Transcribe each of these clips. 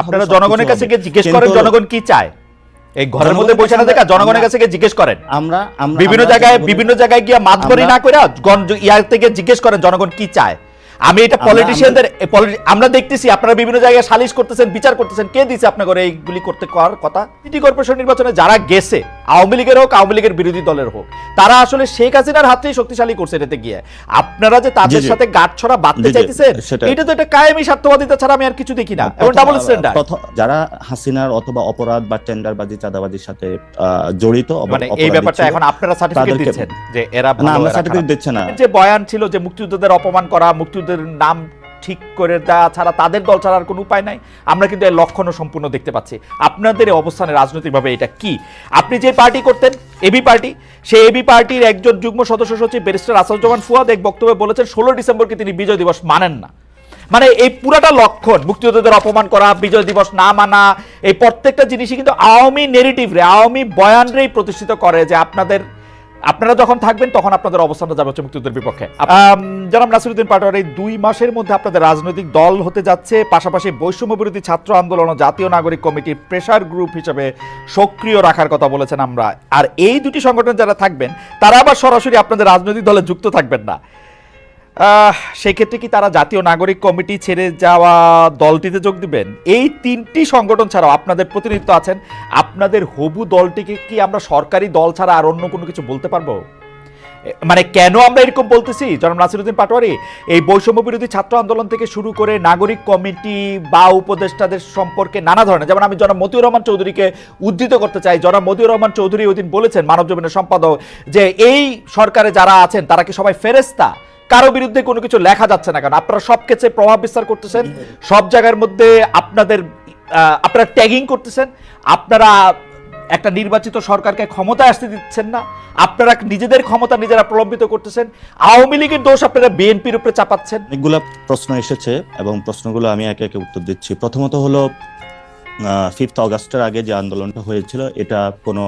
আপনারা জনগণের কাছে। গিয়ে জিজ্ঞেস করেন জনগণ কি চায়? এই ঘরের মধ্যে বসে না দেখা জনগণের কাছে গিয়ে জিজ্ঞেস করেন। আমরা বিভিন্ন জায়গায় বিভিন্ন জায়গায় গিয়ে মাত করি না করে ইয়ার থেকে জিজ্ঞেস করেন জনগণ কি চায়। আমি এটা পলিটিশিয়ানদের আমরা দেখতেছি আপনারা বিভিন্ন জায়গায় সালিশ করতেছেন বিচার করতেছেন কে দিছে আপনাদের এইগুলি করতে করার কথা? সিটি কর্পোরেশন নির্বাচনে যারা গেছে আওয়ামী লীগের হোক আওয়ামী লীগের বিরোধী দলের হোক তারা আসলে শেখ হাসিনার হাতেই শক্তিশালী করছে এটাতে গিয়ে। আপনারা যে তাদের। সাথে গাঁটছড়া বাঁধতে জি, জি, চাইতেছেন এটা তো একটা কায়েমি স্বার্থবাদিতা ছাড়া আমি আর কিছু দেখি না। এবং ডাবল স্ট্যান্ডার্ড যারা হাসিনার অথবা অপরাধ বা টেন্ডারবাজি চাঁদাবাজির সাথে জড়িত মানে এই ব্যাপারটা এখন আপনারা সার্টিফিকেট দিচ্ছেন যে এরা না আমরা সার্টিফিকেট। দিচ্ছে না। যে বয়ান ছিল যে মুক্তিযোদ্ধাদের অপমান করা মুক্তিযুদ্ধের নাম ঠিক করে দেওয়া ছাড়া তাদের দল ছাড়ার কোনো উপায় নাই। আমরা কিন্তু এর লক্ষণও সম্পূর্ণ দেখতে পাচ্ছি। আপনাদের এই অবস্থানে রাজনৈতিকভাবে এটা কি? আপনি যে পার্টি করতেন, এবি পার্টি, সেই এবি পার্টির একজন যুগ্ম সদস্য সচিব ব্যারিস্টার আসাদুজ্জামান ফুয়াদ এক বক্তব্যে বলেছেন, ষোলো ডিসেম্বরকে তিনি বিজয় দিবস মানেন না। মানে এই পুরাটা লক্ষণ, মুক্তিযোদ্ধাদের অপমান করা, বিজয় দিবস না মানা, এই প্রত্যেকটা জিনিসই কিন্তু আওয়ামী নেগেটিভ রে আওয়ামী বয়ানরেই প্রতিষ্ঠিত করে যে আপনাদের আপনারা যখন থাকবেন, তখন আপনাদের অবস্থানটা যাবে হচ্ছে মুক্তিযুদ্ধের বিপক্ষে। জানাম নাসিরুদ্দিন পাটোয়ার, এই দুই মাসের মধ্যে আপনাদের রাজনৈতিক দল হতে যাচ্ছে, পাশাপাশি বৈষম্য বিরোধী ছাত্র আন্দোলন ও জাতীয় নাগরিক কমিটি প্রেশার গ্রুপ হিসেবে সক্রিয় রাখার কথা বলেছেন আমরা। আর এই দুটি সংগঠন যারা থাকবেন, তারা আবার সরাসরি আপনাদের রাজনৈতিক দলে যুক্ত থাকবেন না। সেক্ষেত্রে কি তারা জাতীয় নাগরিক কমিটি ছেড়ে যাওয়া দলটিতে যোগ দিবেন? এই তিনটি সংগঠন ছাড়াও আপনাদের প্রতিনিধিত্ব আছেন। আপনাদের হবু দলটিকে কি আমরা সরকারি দল ছাড়া আর অন্য কোনো কিছু বলতে পারব? মানে কেন আমরা এরকম বলতেছি? জনাব নাসিরুদ্দিন পাটোয়ারি, এই বৈষম্য বিরোধী ছাত্র আন্দোলন থেকে শুরু করে নাগরিক কমিটি বা উপদেষ্টাদের সম্পর্কে নানা ধরনের, যেমন আমি জনাব মতিউর রহমান চৌধুরীকে উদ্ধৃত করতে চাই। জনাব মতিউর রহমান চৌধুরী ওই দিন বলেছেন মানব জমিনের সম্পাদক, যে এই সরকারে যারা আছেন, তারা কি সবাই ফেরেস্তা কারও বিরুদ্ধে কোনো কিছু লেখা যাচ্ছে না, কারণ আপনারা সব ক্ষেত্রে প্রভাব বিস্তার করতেছেন, সব জায়গার মধ্যে আপনাদের আপনারা ট্যাগিং করতেছেন, আপনারা একটা নির্বাচিত সরকারকে ক্ষমতায় আসতে দিচ্ছেন না, আপনারা নিজেদের ক্ষমতা নিজেরা প্রলম্বিত করতেছেন, আওয়ামী লীগের দোষ আপনারা বিএনপির উপরে চাপাচ্ছেন। অনেকগুলো প্রশ্ন এসেছে এবং প্রশ্নগুলো আমি একে একে উত্তর দিচ্ছি। প্রথমত হলো ফিফথ অগাস্টের আগে যে আন্দোলনটা হয়েছিল, এটা কোনো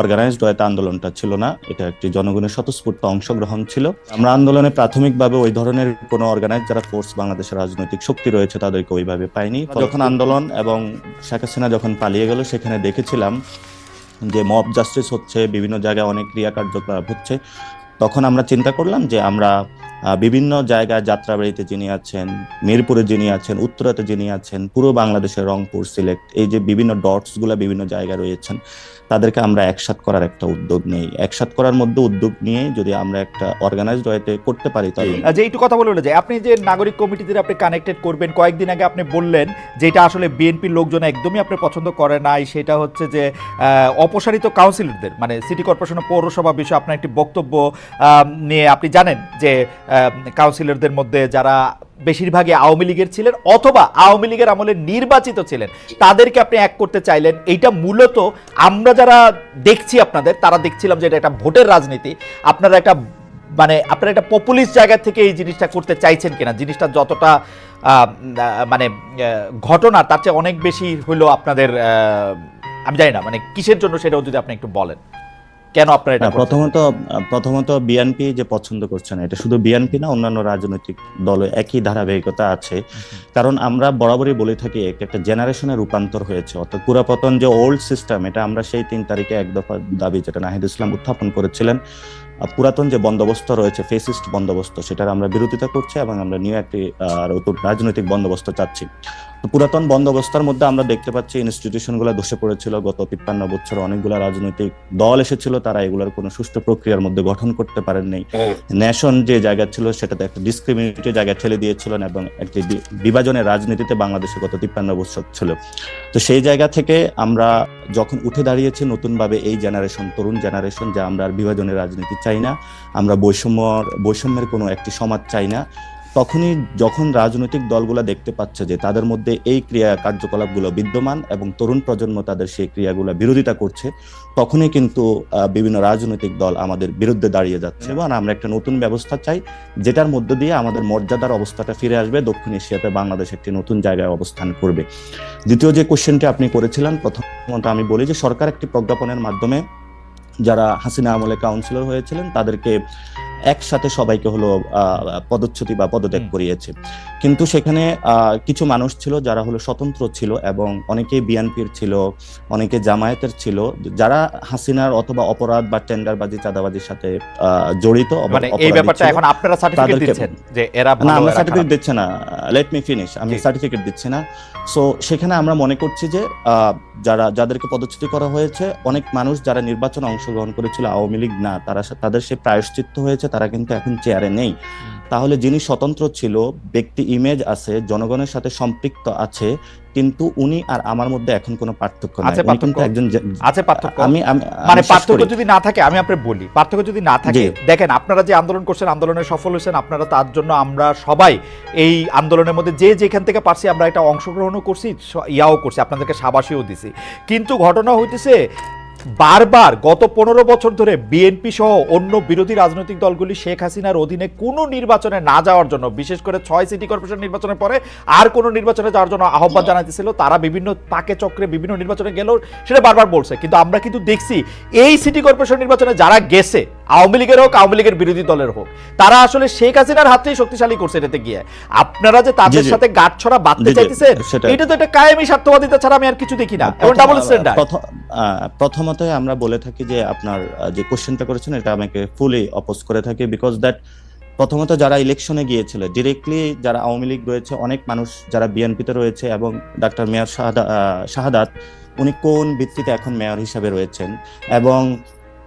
অর্গানাইজড হয়তো আন্দোলনটা ছিল না এটা একটি জনগণের স্বতঃস্ফূর্ত অংশগ্রহণ ছিল। আমরা আন্দোলনে প্রাথমিকভাবে ওই ধরনের কোনো অর্গানাইজ যারা ফোর্স বাংলাদেশের রাজনৈতিক শক্তি রয়েছে তাদেরকে ওইভাবে পাইনি। যখন আন্দোলন এবং শেখ হাসিনা যখন পালিয়ে গেল সেখানে দেখেছিলাম যে মব জাস্টিস হচ্ছে বিভিন্ন জায়গায় অনেক ক্রিয়া কার্যকলাপ হচ্ছে। তখন আমরা চিন্তা করলাম যে আমরা বিভিন্ন জায়গায় যাত্রাবাড়িতে যিনি আছেন মিরপুরে যিনি আছেন উত্তরাতে যিনি আছেন পুরো বাংলাদেশের রংপুর সিলেক্ট এই যে বিভিন্ন ডটসগুলো বিভিন্ন জায়গায় রয়েছেন তাদেরকে আমরা একসাথ করার একটা উদ্যোগ নেই। একসাথ করার মধ্যে উদ্যোগ নিয়ে যদি আমরা একটা অর্গানাইজড ওয়েতে করতে পারি তাহলে যে একটু কথা বলে যে আপনি যে নাগরিক কমিটিদের আপনি কানেক্টেড করবেন, কয়েকদিন আগে আপনি বললেন যে এটা আসলে বিএনপির লোকজন একদমই আপনি পছন্দ করে নাই, সেটা হচ্ছে যে অপসারিত কাউন্সিলরদের মানে সিটি কর্পোরেশন পৌরসভা বিষয়ে আপনার একটি বক্তব্য নিয়ে আপনি জানেন যে কাউন্সিলরদের মধ্যে যারা বেশিরভাগই আওয়ামী লীগের ছিলেন অথবা আওয়ামী লীগের আমলে নির্বাচিত ছিলেন। তাদেরকে আপনি এক করতে চাইলেন, এইটা মূলত আমরা যারা দেখছি আপনাদের, তারা দেখছিলাম যে এটা একটা ভোটের রাজনীতি। আপনারা একটা মানে আপনারা একটা পপুলিস্ট জায়গা থেকে এই জিনিসটা করতে চাইছেন কিনা, জিনিসটা যতটা মানে ঘটনা, তার চেয়ে অনেক বেশি হলো আপনাদের আমি জানি না মানে কিসের জন্য সেটাও যদি আপনি একটু বলেন। কেন আপনারা এটা প্রথমত প্রথমত বিএনপি যে পছন্দ করছে না এটা শুধু বিএনপি না অন্যান্য রাজনৈতিক দলে একই ধারাবাহিকতা আছে। কারণ আমরা বরাবরই বলে থাকি একটা জেনারেশনের রূপান্তর হয়েছে। অর্থাৎ পুরাপতন যে ওল্ড সিস্টেম এটা আমরা সেই তিন তারিখে এক দফা দাবি যেটা নাহিদ ইসলাম উত্থাপন করেছিলেন পুরাতন যে বন্দোবস্ত রয়েছে ফেসিস্ট বন্দোবস্ত সেটার আমরা বিরোধিতা করছি এবং আমরা নিউ একটি নতুন রাজনৈতিক বন্দোবস্ত চাচ্ছি। পুরাতন বন্দোবস্তার মধ্যে আমরা দেখতে পাচ্ছি ইনস্টিটিউশনগুলো ধসে পড়েছিল। গত তিপ্পান্ন বছর অনেকগুলো রাজনৈতিক দল এসেছিল তারা এগুলোর কোনো সুষ্ঠু প্রক্রিয়ার মধ্যে গঠন করতে পারেন নাই। ন্যাশন যে জায়গা ছিল সেটাতে একটা ডিসক্রিমিনেটিভ জায়গা ঠেলে দিয়েছিলেন এবং একটি বিভাজনের রাজনীতিতে বাংলাদেশে গত তিপ্পান্ন বছর ছিল। তো সেই জায়গা থেকে আমরা যখন উঠে দাঁড়িয়েছি নতুনভাবে এই জেনারেশন তরুণ জেনারেশন যে আমরা আর বিভাজনের রাজনীতি চাই না আমরা বৈষম্য বৈষম্যের কোনো একটি সমাজ চাই না তখনই যখন রাজনৈতিক দলগুলো দেখতে পাচ্ছে যে তাদের মধ্যে এই ক্রিয়া কার্যকলাপগুলো বিদ্যমান এবং তরুণ প্রজন্ম তাদের সেই ক্রিয়াগুলো বিরোধিতা করছে তখনই কিন্তু বিভিন্ন রাজনৈতিক দল আমাদের বিরুদ্ধে দাঁড়িয়ে যাচ্ছে এবং আমরা একটা নতুন ব্যবস্থা চাই যেটার মধ্য দিয়ে আমাদের মর্যাদার অবস্থাটা ফিরে আসবে দক্ষিণ এশিয়াতে বাংলাদেশ একটি নতুন জায়গায় অবস্থান করবে। দ্বিতীয় যে কোশ্চেনটি আপনি করেছিলেন প্রথমত আমি বলি যে সরকার একটি প্রজ্ঞাপনের মাধ্যমে যারা হাসিনা আমলে কাউন্সিলর হয়েছিলেন তাদেরকে একসাথে সবাইকে হলো আহ, পদচ্যুতি বা পদত্যাগ করিয়েছে। কিন্তু সেখানে কিছু মানুষ ছিল যারা হলো স্বতন্ত্র ছিল এবং অনেকে বিএনপির ছিল অনেকে জামায়াতের ছিল যারা হাসিনার অথবা অপরাধ বা টেন্ডারবাজি চাঁদাবাজির সাথে আহ, জড়িত মানে এই ব্যাপারটা এখন আপনারা সার্টিফিকেট দিচ্ছেন যে এরা না আমরা সার্টিফিকেট দিচ্ছি না। লেট মি ফিনিশ আমি সার্টিফিকেট দিচ্ছি না। সো সেখানে আমরা মনে করছি যে যারা, যাদেরকে পদচ্যুতি করা হয়েছে, অনেক মানুষ যারা নির্বাচনে অংশগ্রহণ করেছিল আওয়ামী লীগ না, তারা তাদের সে প্রায়শ্চিত্ত হয়েছে, তারা কিন্তু এখন চেয়ারে নেই। তাহলে যিনি স্বতন্ত্র ছিল ব্যক্তি ইমেজ আছে জনগণের সাথে সম্পৃক্ত আছে কিন্তু উনি আর আমার মধ্যে এখন কোনো পার্থক্য নাই। আছে পার্থক্য? একজন আছে পার্থক্য? আমি আমি মানে পার্থক্য যদি না থাকে আমি আপনাকে বলি পার্থক্য যদি না থাকে দেখেন আপনারা যে আন্দোলন করছেন আন্দোলনে সফল হয়েছেন আপনারা তার জন্য আমরা সবাই এই আন্দোলনের মধ্যে যে যেখান থেকে পারছি আমরা একটা অংশগ্রহণও করছি ইয়াও করছি আপনাদেরকে সাবাসীও দিছি। কিন্তু ঘটনা হইতেছে বারবার গত পনেরো বছর ধরে বিএনপি সহ অন্য বিরোধী রাজনৈতিক দলগুলি শেখ হাসিনার অধীনে কোনো নির্বাচনে না যাওয়ার জন্য বিশেষ করে ছয় সিটি কর্পোরেশন নির্বাচনের পরে আর কোনো নির্বাচনে যাওয়ার জন্য আহ্বান জানাতেছিল তারা বিভিন্ন পাকে চক্রে বিভিন্ন নির্বাচনে গেলেও সেটা বারবার বলছে। কিন্তু আমরা কিন্তু দেখছি এই সিটি কর্পোরেশন নির্বাচনে যারা গেছে আওয়ামী লীগের হোক আওয়ামী লীগের বিরোধী দলের হোক তারা আসলে শেখ হাসিনার হাতেই শক্তিশালী করছে এটাতে গিয়ে। আপনারা যে তাদের। সাথে গাঁটছড়া বাঁধতে জি, জি, চাইতেছেন এটা তো একটা কায়েমি স্বার্থবাদিতা ছাড়া আমি আর কিছু দেখি না এবং ডাবল স্ট্যান্ডার্ড প্রথম আহ, প্রথমতই আমরা বলে থাকি যে আপনার যে কোশ্চেনটা করেছেন এটা আমাকে ফুলি অপোজ করে থাকি বিকজ দ্যাট প্রথমত যারা ইলেকশনে গিয়েছিল ডিরেক্টলি যারা আওয়ামী লীগ রয়েছে অনেক মানুষ যারা বিএনপিতে রয়েছে এবং ডাক্তার মেয়র শাহাদা- শাহাদাত উনি কোন ভিত্তিতে এখন মেয়র হিসাবে রয়েছেন এবং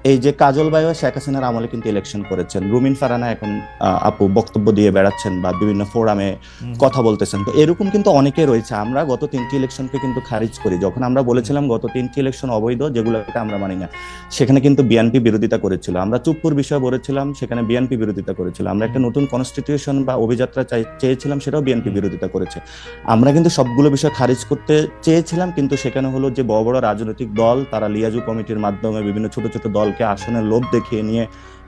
এই যে কাজল বায়ু শেখ হাসিনার আমলে কিন্তু ইলেকশন করেছেন। রুমিন ফারানা এখন আপু বক্তব্য দিয়ে বেড়াচ্ছেন বা বিভিন্ন ফোরামে কথা বলতেছেন। তো এরকম কিন্তু অনেকে রয়েছে। আমরা গত তিনটি ইলেকশনকে কিন্তু খারিজ করি। যখন আমরা বলেছিলাম গত তিনটি ইলেকশন অবৈধ যেগুলোকে আমরা মানি না সেখানে কিন্তু বিএনপি বিরোধিতা করেছিল। আমরা চুপ্পুর বিষয়ে বলেছিলাম সেখানে বিএনপি বিরোধিতা করেছিল। আমরা একটা নতুন কনস্টিটিউশন বা অভিযাত্রা চাই- চেয়েছিলাম সেটাও বিএনপি বিরোধিতা করেছে। আমরা কিন্তু সবগুলো বিষয় খারিজ করতে চেয়েছিলাম কিন্তু সেখানে হলো যে বড় বড় রাজনৈতিক দল তারা লিয়াজু কমিটির মাধ্যমে বিভিন্ন ছোট ছোট দলকে আসনের লোভ দেখিয়ে নিয়ে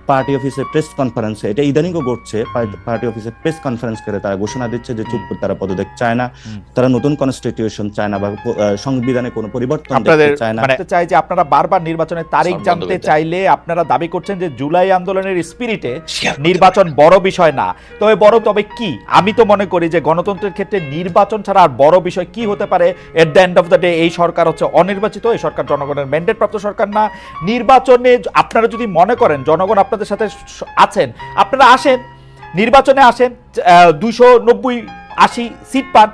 পার্টি অফিসে প্রেস কনফারেন্সে এটা ইদানিংও ঘটছে পার্টি অফিসে প্রেস কনফারেন্স করে তারা ঘোষণা দিচ্ছে যে চুপ তারা পদত্যাগ চায় না। তারা নতুন কনস্টিটিউশন চায় না বা সংবিধানে কোনো পরিবর্তন দেখতে চায় না। মানে চাই যে আপনারা বারবার নির্বাচনের তারিখ জানতে চাইলে আপনারা দাবি করছেন যে জুলাই আন্দোলনের স্পিরিটে নির্বাচন বড় বিষয় না। তবে বড় তবে কি? আমি তো মনে করি যে গণতন্ত্রের ক্ষেত্রে নির্বাচন ছাড়া আর বড় বিষয় কি হতে পারে? At the end of the day এই সরকার হচ্ছে অনির্বাচিত এই সরকার জনগণের ম্যান্ডেট প্রাপ্ত সরকার না। নির্বাচনে আপনারা যদি মনে করেন জনগণ আপনাদের সাথে আছেন। আপনারা আসেন নির্বাচনে আসেন দুইশো নব্বই আশি সিট পান।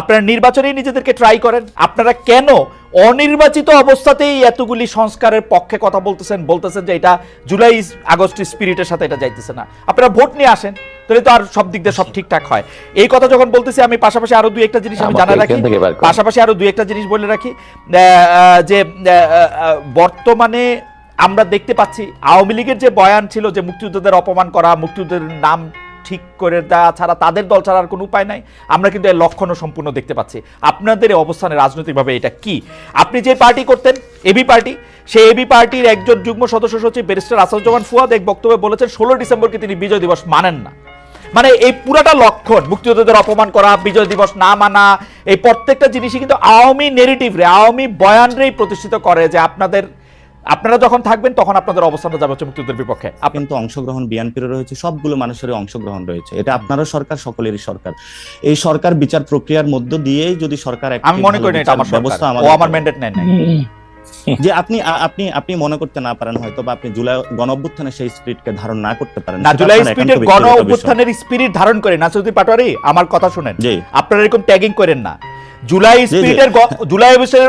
আপনারা নির্বাচনেই নিজেদেরকে ট্রাই করেন। আপনারা কেন অনির্বাচিত অবস্থাতেই এতগুলি সংস্কারের পক্ষে কথা বলতেছেন বলতেছেন যে এটা জুলাই আগস্ট স্পিরিটের সাথে এটা যাইতেছে না। আপনারা ভোট নিয়ে আসেন তাহলে তো আর সব দিক দিয়ে সব ঠিকঠাক হয়। এই কথা যখন বলতেছি আমি পাশাপাশি আরও দুই একটা জিনিস আমি জানা রাখি। পাশাপাশি আরও দুই একটা জিনিস বলে রাখি। যে বর্তমানে আমরা দেখতে পাচ্ছি আওয়ামী লীগের যে বয়ান ছিল যে মুক্তিযোদ্ধাদের অপমান করা, মুক্তিযোদ্ধাদের নাম ঠিক করে দেওয়া ছাড়া তাদের দল ছাড়ার কোনো উপায় নাই, আমরা কিন্তু এর লক্ষণও সম্পূর্ণ দেখতে পাচ্ছি। আপনাদের অবস্থানে রাজনৈতিকভাবে এটা কি? আপনি যে পার্টি করতেন, এবি পার্টি, সেই এবি পার্টির একজন যুগ্ম সদস্য সচিব ব্যারিস্টার আসাদুজ্জামান ফুয়াদ এক বক্তব্যে বলেছেন, ষোলো ডিসেম্বরকে তিনি বিজয় দিবস মানেন না। মানে এই পুরাটা লক্ষণ, মুক্তিযোদ্ধাদের অপমান করা, বিজয় দিবস না মানা, এই প্রত্যেকটা জিনিসই কিন্তু আওয়ামী নেগেটিভ রে আওয়ামী বয়ানরেই প্রতিষ্ঠিত করে যে আপনাদের আপনারা যখন থাকবেন তখন আপনাদের অবস্থানটা যাবে হচ্ছে মুক্তিযুদ্ধের বিপক্ষে। কিন্তু অংশগ্রহণ বিএনপির রয়েছে সবগুলো মানুষেরই অংশগ্রহণ রয়েছে। এটা আপনারও সরকার সকলেরই সরকার। এই সরকার বিচার প্রক্রিয়ার মধ্য দিয়েই যদি সরকার আমি মনে করি এটা আমার ব্যবস্থা ও আমার ম্যান্ডেট নেয় নাই। যে আপনি আপনি আপনি মনে করতে না পারেন হয়তো বা আপনি জুলাই গণ অভ্যুত্থানে সেই স্পিরিটকে ধারণ না করতে পারেন। না জুলাই স্পিরিটের গণ অভ্যুত্থানের স্পিরিট ধারণ করে নাসিরুদ্দিন পাটোয়ারি আমার কথা শুনেন। আপনারা এরকম ট্যাগিং করেন না। জুলাই। স্পিরিটের জুলাই অবশ্যের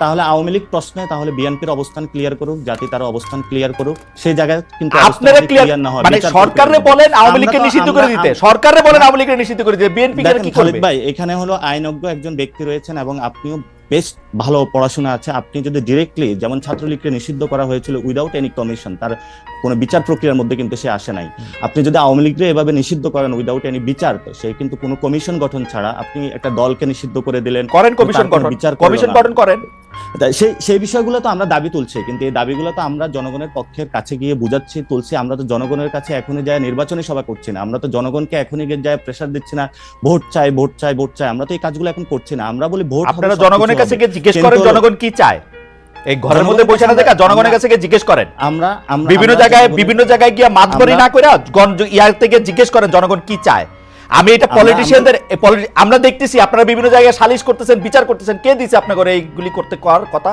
তাহলে আওয়ামী লীগ প্রশ্নে তাহলে বিএনপির অবস্থান ক্লিয়ার করুক জাতি তার অবস্থান ক্লিয়ার করুক। সেই জায়গায় কিন্তু আপনারা ক্লিয়ার না হয়, মানে সরকারে বলেন আওয়ামী লীগকে নিষিদ্ধ করে দিতে। সরকারে বলেন আওয়ামী লীগকে নিষিদ্ধ করে দিতে। বিএনপি কি খালিদ করবে? ভাই এখানে হলো আইনজ্ঞ একজন ব্যক্তি রয়েছেন এবং আপনিও বেশ ভালো পড়াশোনা আছে। আপনি যদি ডিরেক্টলি যেমন ছাত্রলীগকে নিষিদ্ধ করা হয়েছিল উইদাউট এনি কমিশন তার কোনো বিচার প্রক্রিয়ার মধ্যে কিন্তু সে আসে নাই। আপনি যদি আওয়ামী লীগকে এভাবে নিষিদ্ধ করেন উইদাউট এনি বিচার সে কিন্তু কোনো কমিশন গঠন ছাড়া আপনি একটা দলকে নিষিদ্ধ করে দিলেন। করেন কমিশন গঠন। বিচার কমিশন গঠন করেন। সেই সেই বিষয়গুলো তো আমরা দাবি তুলছি কিন্তু এই দাবিগুলো তো আমরা জনগণের পক্ষের কাছে গিয়ে বুঝাচ্ছি তুলছি। আমরা তো জনগণের কাছে এখনই যায় নির্বাচনী সভা করছি না। আমরা তো জনগণকে এখনই গিয়ে যায় প্রেশার দিচ্ছি না ভোট চাই ভোট চাই ভোট চাই। আমরা তো এই কাজগুলো এখন করছি না। আমরা বলি ভোট আপনারা জনগণের কাছে গিয়ে জিজ্ঞেস করেন জনগণ কি চায়। এই ঘরের মধ্যে বসে না দেখা জনগণের কাছে গিয়ে জিজ্ঞেস করেন। আমরা বিভিন্ন জায়গায় বিভিন্ন জায়গায় গিয়ে মাতবরি না করে ইয়ার থেকে জিজ্ঞেস করেন জনগণ কি চায়। আমি এটা পলিটিশিয়ানদের আমরা দেখতেছি আপনারা বিভিন্ন জায়গায় সালিশ করতেছেন বিচার করতেছেন কে দিছে আপনাকে এইগুলি করতে করার কথা?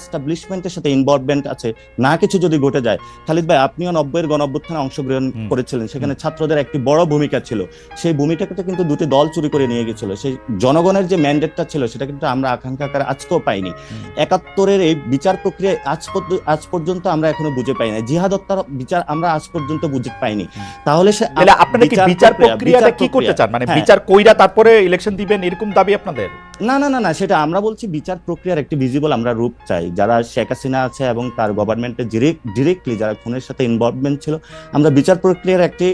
এস্টাবলিশমেন্টের সাথে ইনভলভমেন্ট আছে না কিছু যদি ঘটে যায় খালিদ ভাই আপনিও নব্বইয়ের গণ অভ্যুত্থানে অংশগ্রহণ করেছিলেন সেখানে ছাত্রদের একটি বড় ভূমিকা ছিল। সেই ভূমিকাটা কিন্তু দুটি দল চুরি করে নিয়ে গেছিল। সেই জনগণের যে ম্যান্ডেটটা ছিল সেটা কিন্তু আমরা আকাঙ্ক্ষা আকারে আজকেও পাইনি। একাত্তরের এই বিচার প্রক্রিয়া আজ আজ পর্যন্ত আমরা এখনও বুঝে পাই না জিহাদ হত্যার বিচার আমরা আজ পর্যন্ত বুঝে পাইনি। তাহলে সে আপনারা কি বিচার প্রক্রিয়াটা কি করতে চান? মানে হ্যাঁ। বিচার কইরা তারপরে ইলেকশন দিবেন এরকম দাবি আপনাদের? না না না না সেটা আমরা বলছি বিচার প্রক্রিয়ার একটি ভিজিবল আমরা রূপ চাই। যারা শেখ হাসিনা আছে এবং তার গভর্নমেন্টের ডিরেক্টলি যারা খুনের সাথে ইনভলভমেন্ট ছিল আমরা বিচার প্রক্রিয়ার একটি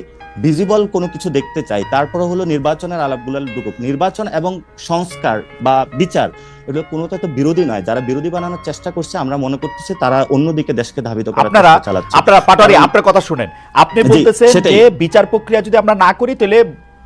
ভিজিবল কোনো কিছু দেখতে চাই। তারপরে হলো নির্বাচনের আলাপগুলো ঢুকুক। নির্বাচন এবং সংস্কার বা বিচার এগুলো কোনোটা তো বিরোধী নয়। যারা বিরোধী বানানোর চেষ্টা করছে আমরা মনে করতেছি তারা অন্যদিকে দেশকে ধাবিত করার আপনারা আপনারা পাটোয়ারি আপনার কথা শুনেন। আপনি বলতেছেন যে বিচার প্রক্রিয়া যদি আমরা না করি তাহলে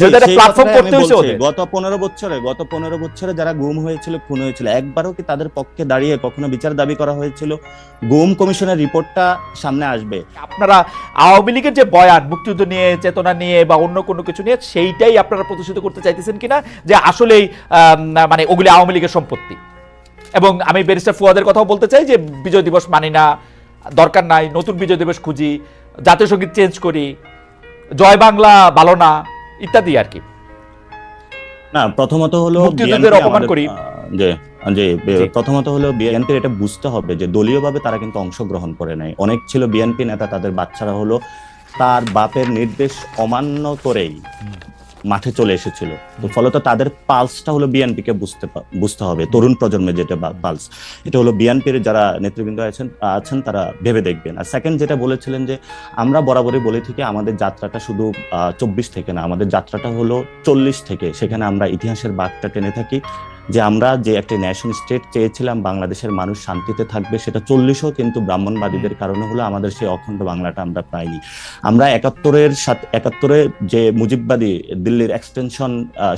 যদি একটা প্ল্যাটফর্ম করতে হয়েছে। ওদের। গত পনেরো বছরে গত পনেরো বছরে যারা গুম হয়েছিল খুন হয়েছিল একবারও কি তাদের পক্ষে দাঁড়িয়ে কখনো বিচার দাবি করা হয়েছিল গুম কমিশনের রিপোর্টটা সামনে আসবে আপনারা আওয়ামী লীগের যে বয়ান মুক্তিযুদ্ধ নিয়ে চেতনা নিয়ে বা অন্য কোনো কিছু নিয়ে সেইটাই আপনারা প্রতিষ্ঠিত করতে চাইতেছেন কিনা যে আসলেই মানে ওগুলি আওয়ামী লীগের সম্পত্তি এবং আমি ব্যারিস্টার ফুয়াদের কথাও বলতে চাই যে বিজয় দিবস মানি না দরকার নাই নতুন বিজয় দিবস খুঁজি জাতীয় সংগীত চেঞ্জ করি জয় বাংলা ভালো না ইত্যাদি আর কি। না প্রথমত হলো মুক্তিযুদ্ধের অপমান করি। যে যে প্রথমত হলো বিএনপির এটা বুঝতে হবে যে দলীয়ভাবে তারা কিন্তু অংশগ্রহণ করে নাই। অনেক ছিল বিএনপি নেতা তাদের বাচ্চারা হলো তার বাপের নির্দেশ অমান্য করেই মাঠে চলে এসেছিল। তো ফলত তাদের পালসটা হলো বিএনপিকে বুঝতে বুঝতে হবে। তরুণ প্রজন্মের যেটা পালস, এটা হলো বিএনপির যারা নেতৃবৃন্দ আছেন আছেন তারা ভেবে দেখবেন। আর সেকেন্ড যেটা বলেছিলেন যে, আমরা বরাবরই বলে থেকে আমাদের যাত্রাটা শুধু চব্বিশ থেকে না, আমাদের যাত্রাটা হলো চল্লিশ থেকে। সেখানে আমরা ইতিহাসের বাঘটা টেনে থাকি। যে আমরা যে একটা ন্যাশন স্টেট চেয়েছিলাম বাংলাদেশের মানুষ শান্তিতে থাকবে সেটা চল্লিশও কিন্তু ব্রাহ্মণবাদীদের কারণে হলো আমাদের সেই অখণ্ড বাংলাটা আমরা পাইনি। আমরা একাত্তরের সাথে একাত্তরে যে মুজিববাদী দিল্লির এক্সটেনশন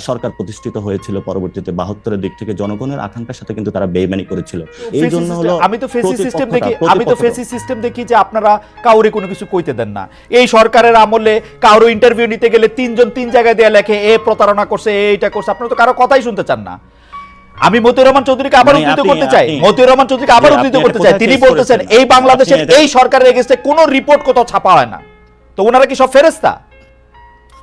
সরকার প্রতিষ্ঠিত হয়েছিল পরবর্তীতে বাহাত্তরের দিক থেকে জনগণের আকাঙ্ক্ষার সাথে কিন্তু তারা বেইমানি করেছিল। এই জন্য হলো আমি তো ফেসি সিস্টেম দেখি আমি তো ফেসি সিস্টেম দেখি যে আপনারা কাউরে কোনো কিছু কইতে দেন না। এই সরকারের আমলে কারও ইন্টারভিউ নিতে গেলে তিনজন তিন জায়গায় দেয়া লেখে এ প্রতারণা করছে এইটা করছে। আপনারা তো কারও কথাই শুনতে চান না। আমি মতিউর রহমান চৌধুরীকে আবার মানে উদ্ধৃত করতে চাই। মতিউর রহমান চৌধুরীকে আবার উদ্ধৃত করতে চাই। তিনি বলতেছেন এই বাংলাদেশের এই সরকারের এগেস্টে কোনো রিপোর্ট কোথাও ছাপা হয় না। তো ওনারা কি সব ফেরেস্তা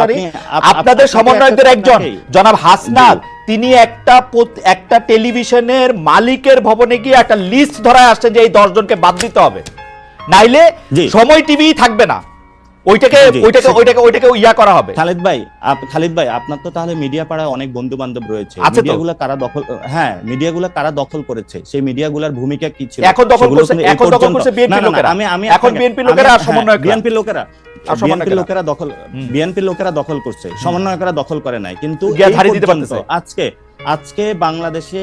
পাটোয়ারি আপনাদের সমন্বয়কদের একজন জনাব হাসনাত। তিনি একটা একটা টেলিভিশনের মালিকের ভবনে গিয়ে একটা লিস্ট ধরায় আসছেন যে এই দশ জনকে বাদ দিতে হবে। নাইলে সময় টিভি থাকবে না। ওইটাকে ওইটাকে ওইটাকে ওইটাকে ইয়া করা হবে। খালিদ ভাই খালিদ ভাই আপনার তো তাহলে মিডিয়া পাড়ায় অনেক বন্ধু বান্ধব রয়েছে। মিডিয়াগুলো কারা দখল হ্যাঁ মিডিয়াগুলো কারা দখল করেছে? সেই মিডিয়াগুলোর ভূমিকা কি ছিল? এখন দখল করছে এখন দখল করছে বিএনপি লোকেরা। আমি আমি এখন বিএনপি লোকেরা হ্যাঁ, বিএনপি লোকেরা। বিএনপি লোকেরা দখল বিএনপির বিএনপি লোকেরা দখল করছে সমন্বয়করা দখল করে নাই কিন্তু। আজকে আজকে বাংলাদেশে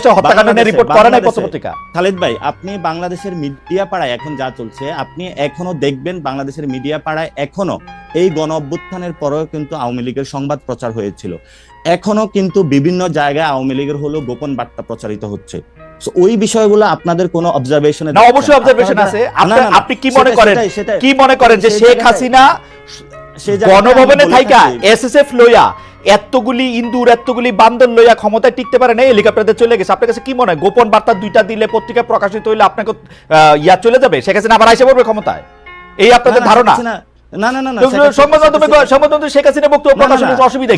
আগস্টে হত্যাকাণ্ড নিয়ে রিপোর্ট করে নাই বাংলাদেশে- পত্রিকা খালিদ ভাই আপনি বাংলাদেশের মিডিয়া পাড়ায় এখন যা চলছে আপনি এখনও দেখবেন বাংলাদেশের মিডিয়া পাড়ায় এখনও এই গণ অভ্যুত্থানের পরেও কিন্তু আওয়ামী লীগের সংবাদ প্রচার হয়েছিল। এখনও কিন্তু বিভিন্ন জায়গায় আওয়ামী লীগের হলো গোপন বার্তা প্রচারিত হচ্ছে। ওই বিষয়গুলো আপনাদের কোনো অবজারভেশনে না অবশ্যই অবজারভেশন আছে। আপনি কি মনে করেন? কি মনে করেন যে শেখ হাসিনা গণভবনে থাইকা এসএসএফ লইয়া এতগুলি ইন্দুর এতগুলি বান্দর লইয়া ক্ষমতায় টিকতে পারে না হেলিকপ্টারে চলে গেছে। আপনার কাছে কি মনে হয়? গোপন বার্তা দুইটা দিলে পত্রিকা প্রকাশিত হইলে আপনাকে ইয়া চলে যাবে? শেখ হাসিনা আবার আইসে পড়বে ক্ষমতায়? এই আপনাদের ধারণা? না না না সংবাদ মাধ্যমে সংবাদ মাধ্যমে শেখ হাসিনা বক্তব্য প্রকাশ অসুবিধা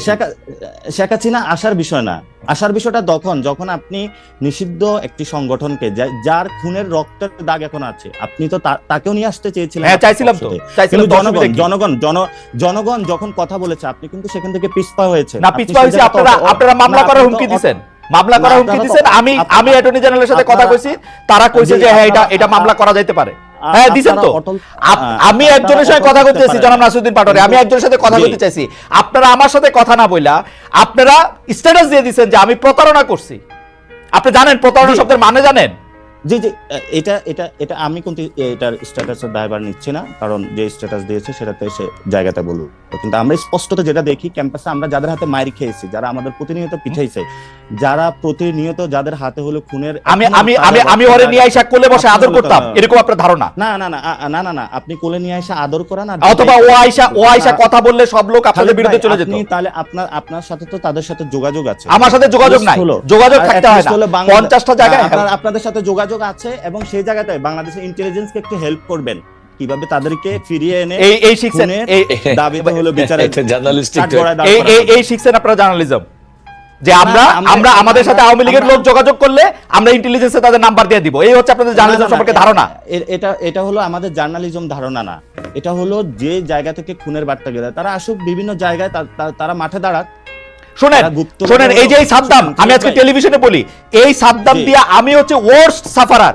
শেখ হাসিনা আসার বিষয় না। আসার বিষয়টা তখন যখন আপনি নিষিদ্ধ একটি সংগঠনকে যার খুনের রক্তের দাগ এখন আছে আপনি তো তাকেও নিয়ে আসতে চেয়েছিলেন হ্যাঁ চাইছিলাম তো। কিন্তু জনগণ জনগণ জন জনগণ যখন কথা বলেছে আপনি কিন্তু সেখান থেকে পিছপা হয়েছে না পিছপা হয়েছে আপনারা আপনারা মামলা করার হুমকি দিছেন। মামলা করার হুমকি দিছেন। আমি আমি অ্যাটর্নি জেনারেলের সাথে কথা কইছি তারা কইছে যে হ্যাঁ এটা এটা মামলা করা যাইতে পারে। হ্যাঁ দিছেন তো। আমি একজনের সাথে কথা জনাব নাসিরুদ্দিন পাটোয়ারি। আমি একজনের সাথে কথা বলতে চাইছি আপনারা আমার সাথে কথা না বইলা আপনারা স্ট্যাটাস দিয়ে দিছেন যে আমি প্রতারণা করছি। আপনি জানেন প্রতারণা শব্দের মানে জানেন? জি জি এটা এটা এটা আমি কিন্তু এটার স্ট্যাটাসের দায়ভার নিচ্ছি না কারণ যে স্ট্যাটাস দিয়েছে সেটাতে সে জায়গাতে বলব কিন্তু আমরা স্পষ্টত যেটা দেখি ক্যাম্পাসে আমরা যাদের হাতে মাইর খেয়েছি যারা আমাদের প্রতিনিয়ত পিছাইছে যারা প্রতিনিয়ত যাদের হাতে হলো খুনের আমি আমি আমি আমি ওরে নিয়ে আইসা কোলে বসে আদর করতাম এরকম আপনার ধারণা? না না না না না না আপনি কোলে নিয়ে এসে আদর করা না অথবা ও আইসা ও আইসা কথা বললে সব লোক আপনাদের বিরুদ্ধে চলে যেত। তাহলে আপনার আপনার সাথে তো তাদের সাথে যোগাযোগ আছে। আমার সাথে যোগাযোগ নাই। যোগাযোগ থাকতে হয় না। হলো বাংলা- পঞ্চাশটা জায়গায় আপনার- আপনাদের সাথে যোগাযোগ আছে এবং সেই জায়গাতে বাংলাদেশের ইন্টেলিজেন্সকে একটু হেল্প করবেন। কীভাবে তাদেরকে ফিরিয়ে এনে এই এই শিখছেন দাবিতে হলো বিচারের এটা জার্নালিস্টিক এই এই এই শিখছেন আপনারা জার্নালিজম যে আমরা আমরা- আমাদের সাথে আওয়ামী লীগের লোক যোগাযোগ করলে আমরা ইন্টেলিজেন্সে তাদের নাম্বার দিয়ে দিব। এই হচ্ছে আপনাদের জার্নালিজম সম্পর্কে ধারণা। এটা এটা হলো আমাদের জার্নালিজম ধারণা না। এটা হলো যে জায়গা থেকে খুনের বার্তা গেলে তারা আসুক বিভিন্ন জায়গায় তারা মাঠে দাঁড়াক। শোনেন শোনেন এই যে এই সাদ্দাম আমি আজকে টেলিভিশনে বলি এই সাদ্দাম। দিয়ে আমি হচ্ছে ওয়ার্স্ট সাফারার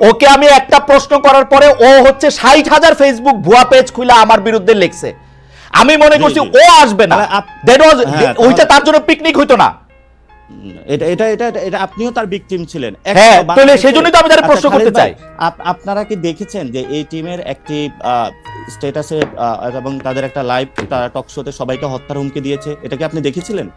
ওকে আমি একটা প্রশ্ন করার পরে ও হচ্ছে ষাট হাজার ফেসবুক ভুয়া পেজ খুলে আমার বিরুদ্ধে লেখছে। আমি মনে করছি ও আসবে না। was- হ্যাঁ, ওইটা তার জন্য পিকনিক হইতো না। এটা এটা এটা এটা- এটা আপনিও তার ভিকটিম ছিলেন। হ্যাঁ, তাহলে সেজন্যই তো আমি তার আচ্ছা, প্রশ্ন করতে চাই। আপনারা কি দেখেছেন যে এই টিমের একটি স্ট্যাটাসে এবং তাদের একটা লাইভ টক শোতে সবাইকে হত্যার হুমকি দিয়েছে এটা কি আপনি দেখেছিলেন?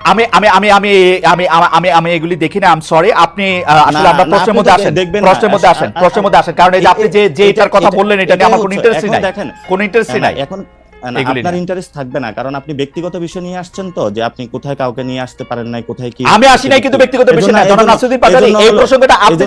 আমি আমি আমি আমি আমি আমি- আমি এগুলি দেখি না আম সরি আপনি আসলে আমরা প্রশ্নের মধ্যে আসেন প্রশ্নের মধ্যে আসেন প্রশ্নের মধ্যে আসেন কারণ এই যে আপনি যে যে এটার কথা বললেন এটা নিয়ে আমার কোনো ইন্টারেস্ট ইন্টারেস্টই নাই। দেখেন কোনো ইন্টারেস্টই নাই। এখন আপনার ইন্টারেস্ট থাকবে না কারণ আপনি ব্যক্তিগত বিষয় নিয়ে আসছেন তো যে আপনি কোথায় কাউকে নিয়ে আসতে পারেন নাই কোথায় কি আমি আসি নাই কিন্তু ব্যক্তিগত বিষয় না নাসিরুদ্দিন পাটোয়ারি এই প্রসঙ্গটা আপনি